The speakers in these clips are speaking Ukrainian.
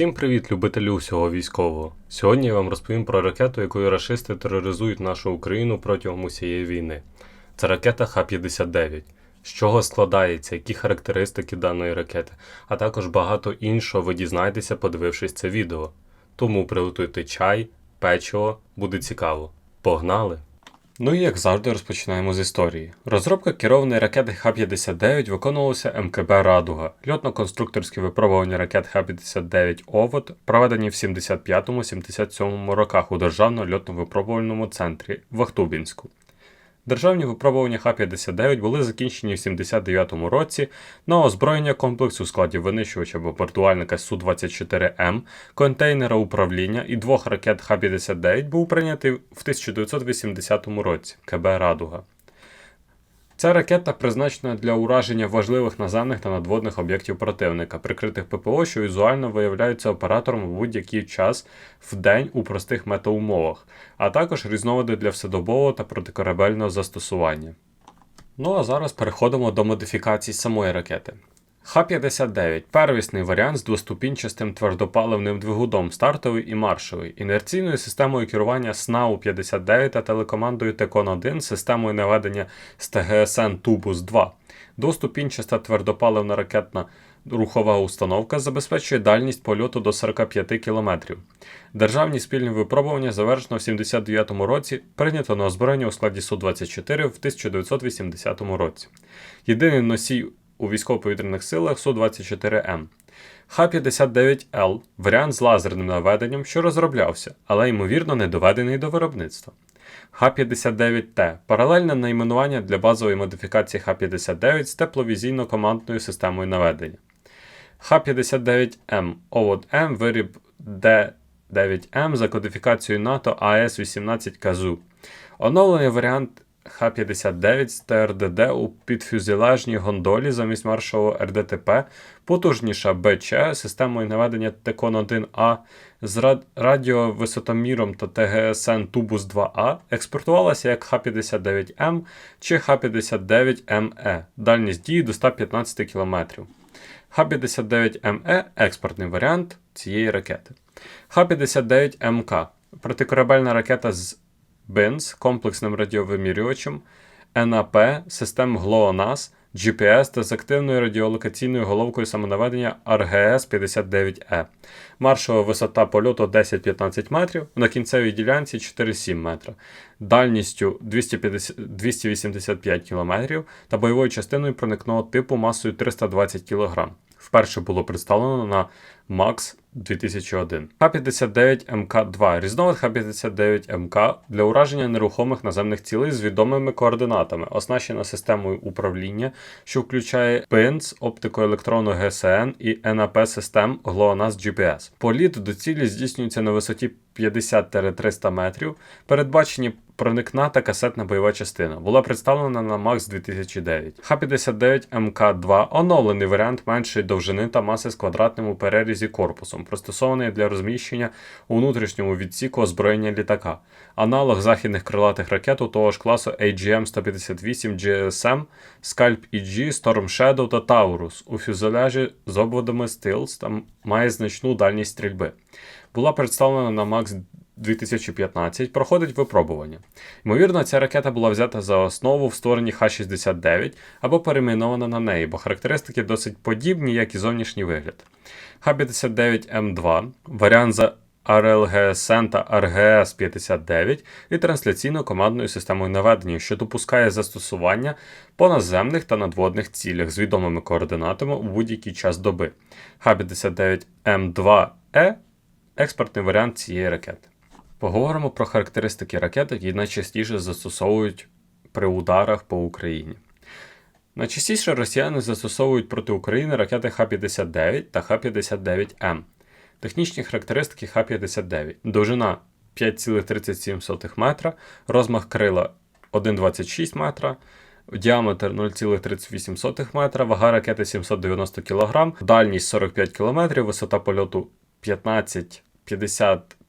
Усім привіт, любителі усього військового. Сьогодні я вам розповім про ракету, якою рашисти тероризують нашу Україну протягом усієї війни. Це ракета Х-59. З чого складається, які характеристики даної ракети, а також багато іншого ви дізнаєтеся, подивившись це відео. Тому приготуйте чай, печиво, буде цікаво. Погнали! Ну і як завжди розпочинаємо з історії. Розробка керованої ракети Х-59 виконувалася МКБ Радуга. Льотно-конструкторські випробування ракет Х-59 Овод проведені в 75-77 роках у Державно льотно-випробувальному центрі в Ахтубінську. Державні випробування Х-59 були закінчені в 79-му році на озброєння комплексу складів винищувача бомбардувальника Су-24М, контейнера управління і двох ракет Х-59 був прийнятий в 1980 році КБ Радуга. Ця ракета призначена для ураження важливих наземних та надводних об'єктів противника, прикритих ППО, що візуально виявляються оператором в будь-який час в день у простих метаумовах, а також різновиди для вседобового та протикорабельного застосування. Ну а зараз переходимо до модифікацій самої ракети. Х-59 первісний варіант з двоступінчастим твердопаливним двигуном стартовий і маршовий, інерційною системою керування СНАУ-59 та телекомандою ТЕКОН-1 системою наведення з ТГСН Тубус 2. Двоступінчаста твердопаливна ракетна рухова установка забезпечує дальність польоту до 45 км. Державні спільні випробування завершено в 79 році, прийнято на озброєння у складі Су-24 в 1980 році. Єдиний носій у військово-повітряних силах Су-24М. Х-59Л варіант з лазерним наведенням, що розроблявся, але ймовірно не доведений до виробництва. Х-59Т паралельне найменування для базової модифікації Х-59 з тепловізійно-командною системою наведення. Х-59М Овод М виріб Д9М за кодифікацією НАТО АС-18 КАЗУ. Оновлений варіант Х-59 з ТРДД у підфюзеляжній гондолі замість маршового РДТП, потужніша БЧ системою наведення ТКОН-1А з радіовисотоміром та ТГСН Тубус 2А експортувалася як Х-59М чи Х-59МЕ, дальність дії до 115 км. Х-59МЕ експортний варіант цієї ракети. Х-59МК протикорабельна ракета з БИНС комплексним радіовимірювачем, НАП, систем GLONASS, GPS та з активною радіолокаційною головкою самонаведення RGS-59E. Маршова висота польоту 10-15 метрів, на кінцевій ділянці 4-7 метра, дальністю 250, 285 км та бойовою частиною проникного типу масою 320 кг. Вперше було представлено на МАКС 2001. Х-59МК2 різновид Х-59МК для ураження нерухомих наземних цілей з відомими координатами, оснащена системою управління, що включає ПИНС, оптикоелектронну ГСН і НАП систем GLONASS GPS. Політ до цілі здійснюється на висоті 50-300 метрів. Передбачені проникна та касетна бойова частина. Була представлена на МАКС 2009. Х-59МК2 оновлений варіант меншої довжини та маси з квадратним у перерізі корпусом, пристосований для розміщення у внутрішньому відсіку озброєння літака. Аналог західних крилатих ракет у того ж класу AGM-158 GSM, Scalp EG, Storm Shadow та Taurus у фюзеляжі з обводами Stealth та має значну дальність стрільби. Була представлена на МАКС 2015 проходить випробування. Ймовірно, ця ракета була взята за основу в створенні Х-69 або перейменована на неї, бо характеристики досить подібні, як і зовнішній вигляд. Х-59М2 варіант за RLGSN та RGS-59 і трансляційно-командною системою наведення, що допускає застосування по наземних та надводних цілях з відомими координатами у будь-який час доби. Х-59М2E експортний варіант цієї ракети. Поговоримо про характеристики ракет, які найчастіше застосовують при ударах по Україні. Найчастіше росіяни застосовують проти України ракети Х-59 та Х-59М. Технічні характеристики Х-59. Довжина 5,37 метра, розмах крила 1,26 метра, діаметр 0,38 метра, вага ракети 790 кг, дальність 45 км, висота польоту 15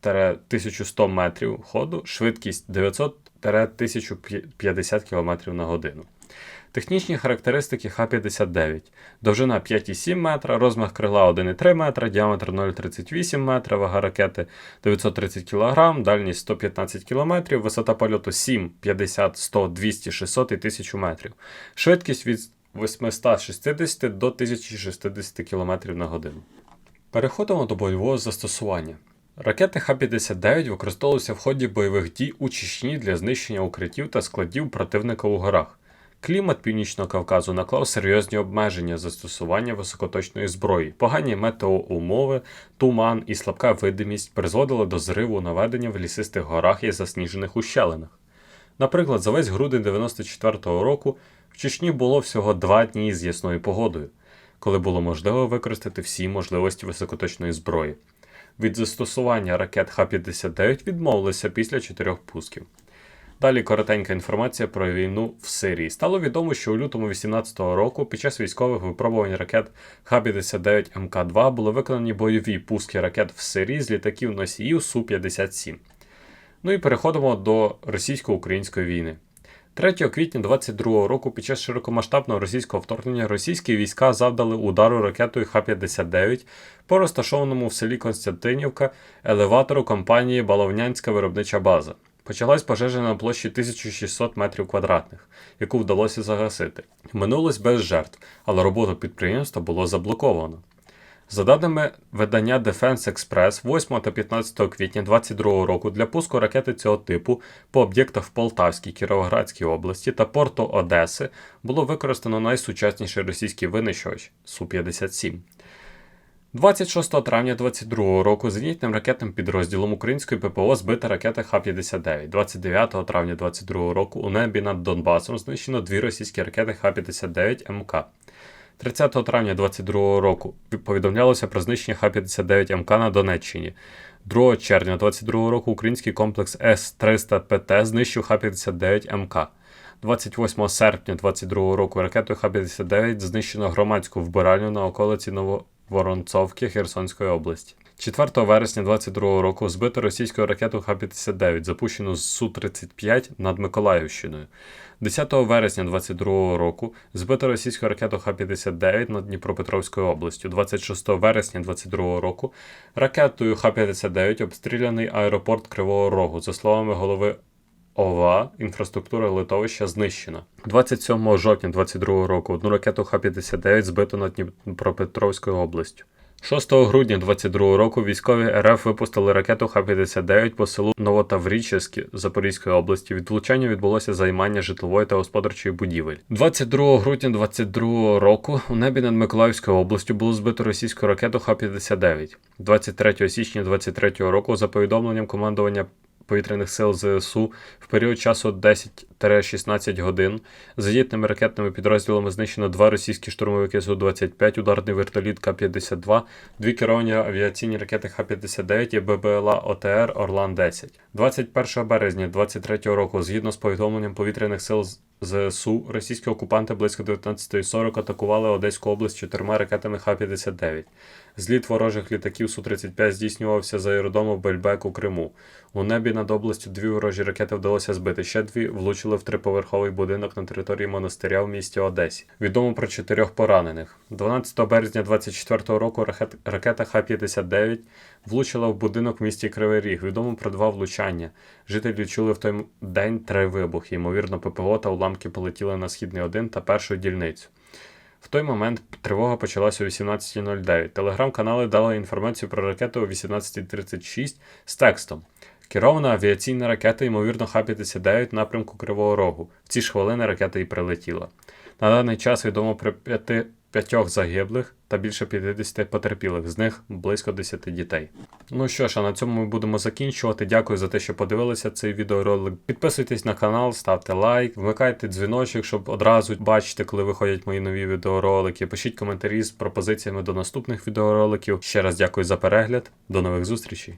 50-1100 метрів ходу, швидкість 900-1050 км на годину. Технічні характеристики Х-59. Довжина 5,7 метра, розмах крила 1,3 метра, діаметр 0,38 метра, вага ракети 930 кг, дальність 115 км, висота польоту 7, 50, 100, 200, 600 і 1000 метрів. Швидкість від 860 до 1060 км на годину. Переходимо до бойового застосування. Ракети Х-59 використовувалися в ході бойових дій у Чечні для знищення укриттів та складів противника у горах. Клімат Північного Кавказу наклав серйозні обмеження застосування високоточної зброї. Погані метеоумови, туман і слабка видимість призводили до зриву наведення в лісистих горах і засніжених ущелинах. Наприклад, за весь грудень 94-го року в Чечні було всього два дні з ясною погодою, коли було можливо використати всі можливості високоточної зброї. Від застосування ракет Х-59 відмовилися після чотирьох пусків. Далі коротенька інформація про війну в Сирії. Стало відомо, що у лютому 18-го року під час військових випробувань ракет Х-59 МК-2 були виконані бойові пуски ракет в Сирії з літаків носіїв Су-57. Ну і переходимо до російсько-української війни. 3 квітня 22 року під час широкомасштабного російського вторгнення російські війська завдали удару ракетою Х-59 по розташованому в селі Константинівка елеватору компанії Баловнянська виробнича база. Почалась пожежа на площі 1600 метрів квадратних, яку вдалося загасити. Минулось без жертв, але роботу підприємства було заблоковано. За даними видання Defense Express, 8 та 15 квітня 2022 року для пуску ракети цього типу по об'єктах в Полтавській, Кіровоградській області та порту Одеси було використано найсучасніший російський винищувач Су-57. 26 травня 2022 року зенітним ракетним підрозділом української ППО збита ракета Х-59. 29 травня 2022 року у небі над Донбасом знищено дві російські ракети Х-59 МК. 30 травня 2022 року повідомлялося про знищення Х-59 МК на Донеччині. 2 червня 2022 року український комплекс С-300ПТ знищив Х-59 МК. 28 серпня 2022 року ракетою Х-59 знищено громадську вбиральню на околиці Нововоронцовки Херсонської області. 4 вересня 2022 року збито російську ракету Х-59, запущену з Су-35 над Миколаївщиною. 10 вересня 2022 року збито російську ракету Х-59 над Дніпропетровською областю. 26 вересня 2022 року ракетою Х-59 обстріляний аеропорт Кривого Рогу. За словами голови ОВА, інфраструктура литовища знищена. 27 жовтня 2022 року одну ракету Х-59 збито над Дніпропетровською областю. 6 грудня 2022 року військові РФ випустили ракету Х-59 по селу Новотаврічеське Запорізької області. Від влучання відбулося займання житлової та господарчої будівель. 22 грудня 2022 року у небі над Миколаївською областю було збито російську ракету Х-59. 23 січня 2023 року за повідомленням командування повітряних сил ЗСУ в період часу 10-16 годин зенітними ракетними підрозділами знищено два російські штурмовики Су-25, ударний вертоліт К-52, дві керовані авіаційні ракети Х-59 і ББЛА ОТР Орлан-10. 21 березня 2023 року, згідно з повідомленням повітряних сил ЗСУ, російські окупанти близько 19.40 атакували Одеську область чотирма ракетами Х-59. Зліт ворожих літаків Су-35 здійснювався з аеродрому Бельбек у Криму. У небі над областю дві ворожі ракети вдалося збити. Ще дві влучили в триповерховий будинок на території монастиря в місті Одесі. Відомо про чотирьох поранених. 12 березня 2024 року ракет- ракета Х-59 влучила в будинок в місті Кривий Ріг. Відомо про два влучання. Жителі чули в той день три вибухи. Ймовірно, ППО та уламки полетіли на східний 1 та першу дільницю. В той момент тривога почалася о 18.09. Телеграм-канали дали інформацію про ракету о 18.36 з текстом. Керована авіаційна ракета, ймовірно, Х-59 напрямку Кривого Рогу. В ці ж хвилини ракета і прилетіла. На даний час відомо про п'яти, п'ятьох загиблих та більше 50 потерпілих, з них близько 10 дітей. Ну що ж, а на цьому ми будемо закінчувати. Дякую за те, що подивилися цей відеоролик. Підписуйтесь на канал, ставте лайк, вмикайте дзвіночок, щоб одразу бачити, коли виходять мої нові відеоролики. Пишіть коментарі з пропозиціями до наступних відеороликів. Ще раз дякую за перегляд. До нових зустрічей!